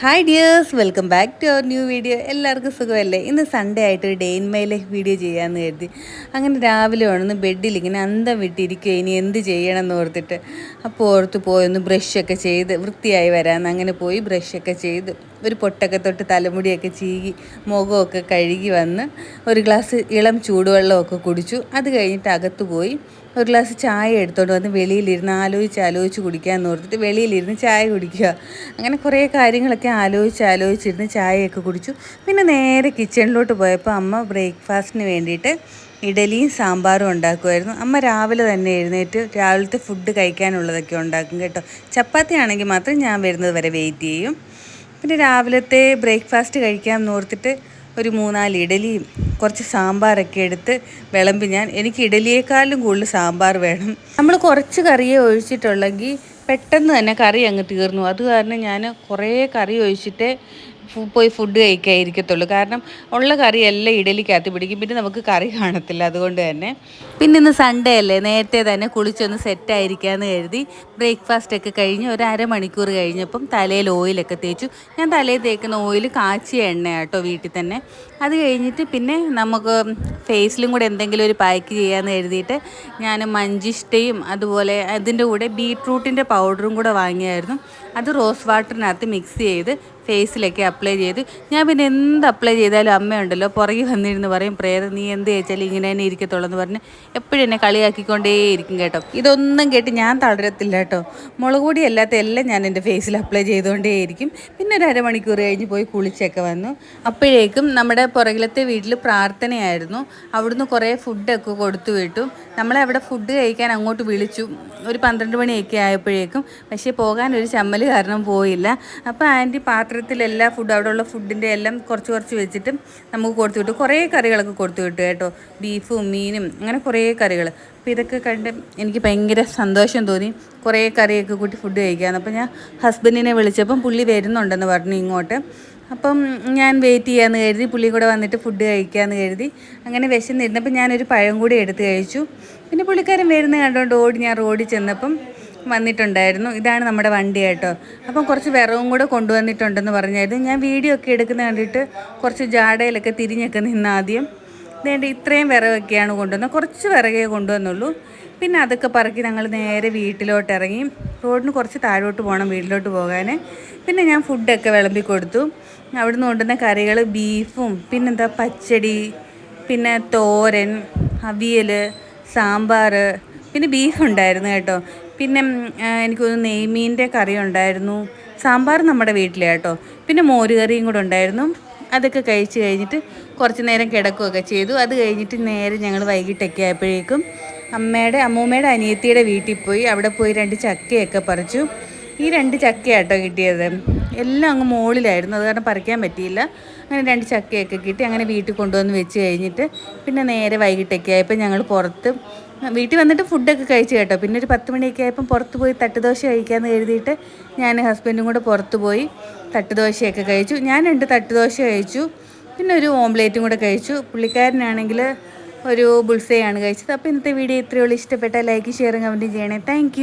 Hi dears welcome back to our new video എല്ലാവർക്കും സുഖമല്ലേ? ഇന്ന് സൺഡേ ആയിട്ട് ഒരു ഡേ ഇൻ മൈലെ വീഡിയോ ചെയ്യാമെന്ന് കരുതി. അങ്ങനെ രാവിലെ ഉണർന്ന് ബെഡിൽ ഇങ്ങനെ അന്തം വിട്ടിരിക്കുക ഇനി എന്ത് ചെയ്യണം എന്ന് ഓർത്തിട്ട് അപ്പോൾ ഓർത്ത് പോയൊന്ന് ബ്രഷൊക്കെ ചെയ്ത് വൃത്തിയായി വരാമെന്ന് അങ്ങനെ പോയി ബ്രഷൊക്കെ ചെയ്ത് ഒരു പൊട്ടൊക്കെ തൊട്ട് തലമുടിയൊക്കെ ചീകി മുഖമൊക്കെ കഴുകി വന്ന് ഒരു ഗ്ലാസ് ഇളം ചൂടുവെള്ളമൊക്കെ കുടിച്ചു. അത് കഴിഞ്ഞിട്ട് അകത്ത് പോയി ഒരു ഗ്ലാസ് ചായ എടുത്തോണ്ട് വന്ന് വെളിയിലിരുന്ന് ആലോചിച്ച് ആലോചിച്ച് കുടിക്കാമെന്ന് ഓർത്തിട്ട് വെളിയിലിരുന്ന് ചായ കുടിക്കുക. അങ്ങനെ കുറേ കാര്യങ്ങളൊക്കെ ആലോചിച്ച് ആലോചിച്ചിരുന്ന് ചായയൊക്കെ കുടിച്ചു. പിന്നെ നേരെ കിച്ചണിലോട്ട് പോയപ്പോൾ അമ്മ ബ്രേക്ക്ഫാസ്റ്റിന് വേണ്ടിയിട്ട് ഇഡലിയും സാമ്പാറും ഉണ്ടാക്കുമായിരുന്നു. അമ്മ രാവിലെ തന്നെ എഴുന്നേറ്റ് രാവിലത്തെ ഫുഡ് കഴിക്കാനുള്ളതൊക്കെ ഉണ്ടാക്കും കേട്ടോ. ചപ്പാത്തി ആണെങ്കിൽ മാത്രം ഞാൻ വരുന്നത് വരെ വെയിറ്റ് ചെയ്യും. പിന്നെ രാവിലത്തെ ബ്രേക്ക്ഫാസ്റ്റ് കഴിക്കാൻ ഓർത്തിട്ട് ഒരു മൂന്നാൽ ഇഡലിയും കുറച്ച് സാമ്പാറൊക്കെ എടുത്ത് വിളമ്പി ഞാൻ. എനിക്ക് ഇഡലിയേക്കാളും കൂടുതൽ സാമ്പാർ വേണം. നമ്മൾ കുറച്ച് കറിയെ ഒഴിച്ചിട്ടുള്ളെങ്കിൽ പെട്ടെന്ന് തന്നെ കറി അങ്ങ് തീർന്നു. അത് കാരണം ഞാൻ കുറേ കറി ഒഴിച്ചിട്ടേ പോയി ഫുഡ് കഴിക്കാതിരിക്കത്തുള്ളൂ. കാരണം ഉള്ള കറി എല്ലാം ഇഡലിക്കകത്ത് പിടിക്കും. പിന്നെ നമുക്ക് കറി കാണത്തില്ല. അതുകൊണ്ട് തന്നെ. പിന്നെ ഇന്ന് സൺഡേ അല്ലേ? നേരത്തെ തന്നെ കുളിച്ചൊന്ന് സെറ്റായിരിക്കാമെന്ന് കരുതി ബ്രേക്ക്ഫാസ്റ്റ് ഒക്കെ കഴിഞ്ഞ് ഒരു അരമണിക്കൂർ കഴിഞ്ഞപ്പം തലയിൽ ഓയിലൊക്കെ തേച്ചു. ഞാൻ തലയിൽ തേക്കുന്ന ഓയിൽ കാച്ചിയ എണ്ണ കേട്ടോ വീട്ടിൽ തന്നെ. അത് കഴിഞ്ഞിട്ട് പിന്നെ നമുക്ക് ഫേസിലും കൂടെ എന്തെങ്കിലും ഒരു പാക്ക് ചെയ്യാമെന്ന് കരുതിയിട്ട് ഞാൻ മഞ്ചിഷ്ടയും അതുപോലെ അതിന്റെ കൂടെ ബീട്രൂട്ടിന്റെ പൗഡറും കൂടെ വാങ്ങിയായിരുന്നു. അത് റോസ് വാട്ടറിനകത്ത് മിക്സ് ചെയ്ത് ഫേസിലൊക്കെ അപ്ലൈ ചെയ്ത്. ഞാൻ പിന്നെ എന്ത് അപ്ലൈ ചെയ്താലും അമ്മയുണ്ടല്ലോ പുറകെ വന്നിരുന്ന് പറയും പ്രേതം നീ എന്ത് ചോദിച്ചാലും ഇങ്ങനെ തന്നെ ഇരിക്കത്തുള്ളൂ എന്ന് പറഞ്ഞ് എപ്പോഴും എന്നെ കളിയാക്കിക്കൊണ്ടേയിരിക്കും കേട്ടോ. ഇതൊന്നും കേട്ട് ഞാൻ തളരത്തില്ല കേട്ടോ. മുളക് പൊടി അല്ലാത്ത എല്ലാം ഞാൻ എന്റെ ഫേസിൽ അപ്ലൈ ചെയ്തുകൊണ്ടേയിരിക്കും പിന്നെ ഒരു അരമണിക്കൂർ കഴിഞ്ഞ് പോയി കുളിച്ചൊക്കെ വന്നു. അപ്പോഴേക്കും നമ്മുടെ പുറകിലത്തെ വീട്ടിൽ പ്രാർത്ഥനയായിരുന്നു. അവിടുന്ന് കുറേ ഫുഡൊക്കെ കൊടുത്തു വിട്ടു. നമ്മളെ അവിടെ ഫുഡ് കഴിക്കാൻ അങ്ങോട്ട് വിളിച്ചു. ഒരു പന്ത്രണ്ട് മണിയൊക്കെ ആയപ്പോഴേക്കും. പക്ഷേ പോകാൻ ഒരു ചമ്മൽ കാരണം പോയില്ല. അപ്പോൾ ആന്റി പാത്രത്തിൽ എല്ലാ ഫുഡ് അവിടെയുള്ള ഫുഡിന്റെ എല്ലാം കുറച്ച് കുറച്ച് വെച്ചിട്ട് നമുക്ക് കൊടുത്തു വിട്ടു. കുറേ കറികളൊക്കെ കൊടുത്തു വിട്ടു കേട്ടോ. ബീഫും മീനും അങ്ങനെ കുറേ കറികൾ അപ്പോൾ ഇതൊക്കെ കണ്ട് എനിക്ക് ഭയങ്കര സന്തോഷം തോന്നി. കുറേ കറിയൊക്കെ കൂട്ടി ഫുഡ് കഴിക്കാമെന്ന് അപ്പോൾ ഞാൻ ഹസ്ബൻഡിനെ വിളിച്ചപ്പം പുള്ളി വരുന്നുണ്ടെന്ന് പറഞ്ഞു ഇങ്ങോട്ട്. അപ്പം ഞാൻ വെയിറ്റ് ചെയ്യാമെന്ന് കരുതി പുള്ളി കൂടെ വന്നിട്ട് ഫുഡ് കഴിക്കാമെന്ന് കരുതി. അങ്ങനെ വിശന്നിരുന്നപ്പോൾ ഞാനൊരു പഴം കൂടി എടുത്ത് കഴിച്ചു. പിന്നെ പുള്ളിക്കാരൻ വരുന്ന കണ്ടുകൊണ്ട് ഓടി ഞാൻ റോഡിൽ ചെന്നപ്പം വന്നിട്ടുണ്ടായിരുന്നു. ഇതാണ് നമ്മുടെ വണ്ടി കേട്ടോ. അപ്പം കുറച്ച് വിറവും കൂടെ കൊണ്ടുവന്നിട്ടുണ്ടെന്ന് പറഞ്ഞായിരുന്നു. ഞാൻ വീഡിയോ ഒക്കെ എടുക്കുന്ന കണ്ടിട്ട് കുറച്ച് ജാടയിലൊക്കെ തിരിഞ്ഞൊക്കെ നിന്ന് ആദ്യം. വേണ്ട ഇത്രയും വിറകൊക്കെയാണ് കൊണ്ടുവന്നത്. കുറച്ച് വിറകേ കൊണ്ടുവന്നുള്ളൂ. പിന്നെ അതൊക്കെ പറക്കി ഞങ്ങൾ നേരെ വീട്ടിലോട്ട് ഇറങ്ങി. റോഡിന് കുറച്ച് താഴോട്ട് പോകണം വീട്ടിലോട്ട് പോകാൻ. പിന്നെ ഞാൻ ഫുഡൊക്കെ വിളമ്പി കൊടുത്തു. അവിടുന്ന് കൊണ്ടുവന്ന കറികൾ ബീഫും പിന്നെന്താ പച്ചടി പിന്നെ തോരൻ അവിയൽ സാമ്പാർ പിന്നെ ബീഫ് ഉണ്ടായിരുന്നു കേട്ടോ. പിന്നെ എനിക്കൊന്ന് നെയ്മീന്റെ കറി ഉണ്ടായിരുന്നു സാമ്പാർ നമ്മുടെ വീട്ടിലെ കേട്ടോ പിന്നെ മോരുകറിയും കൂടെ ഉണ്ടായിരുന്നു. അതൊക്കെ കഴിച്ച് കഴിഞ്ഞിട്ട് കുറച്ച് നേരം കിടക്കുകയൊക്കെ ചെയ്തു. അത് കഴിഞ്ഞിട്ട് നേരെ ഞങ്ങൾ വൈകിട്ടൊക്കെ ആയപ്പോഴേക്കും അമ്മയുടെ അമ്മൂമ്മയുടെ അനിയത്തിയുടെ വീട്ടിൽ പോയി. അവിടെ പോയി രണ്ട് ചക്കയൊക്കെ പറിച്ചു. ഈ രണ്ട് ചക്കയാട്ടോ കിട്ടിയത്. എല്ലാം അങ്ങ് മുകളിലായിരുന്നു അത് കാരണം പറിക്കാൻ പറ്റിയില്ല. അങ്ങനെ രണ്ട് ചക്കയൊക്കെ കിട്ടി. അങ്ങനെ വീട്ടിൽ കൊണ്ടുവന്ന് വെച്ച് കഴിഞ്ഞിട്ട് പിന്നെ നേരെ വൈകിട്ടൊക്കെ ആയപ്പോൾ ഞങ്ങൾ പുറത്ത് വീട്ടിൽ വന്നിട്ട് ഫുഡൊക്കെ കഴിച്ചു കേട്ടോ. പിന്നെ ഒരു പത്ത് മണിയൊക്കെ ആയപ്പം പുറത്ത് പോയി തട്ടുദോശ കഴിക്കാമെന്ന് കരുതിയിട്ട് ഞാൻ ഹസ്ബൻഡും കൂടെ പുറത്ത് പോയി തട്ടുദോശയൊക്കെ കഴിച്ചു. ഞാൻ രണ്ട് തട്ടുദോശ കഴിച്ചു. പിന്നെ ഒരു ഓംലേറ്റും കൂടെ കഴിച്ചു. പുള്ളിക്കാരനാണെങ്കിൽ ഒരു ബുൾസയാണ് കഴിച്ചത്. അപ്പോൾ ഇന്നത്തെ വീഡിയോ ഇത്രയേ ഇഷ്ടപ്പെട്ട ലൈക്ക് ഷെയറും കമന്റും ചെയ്യണേ. താങ്ക്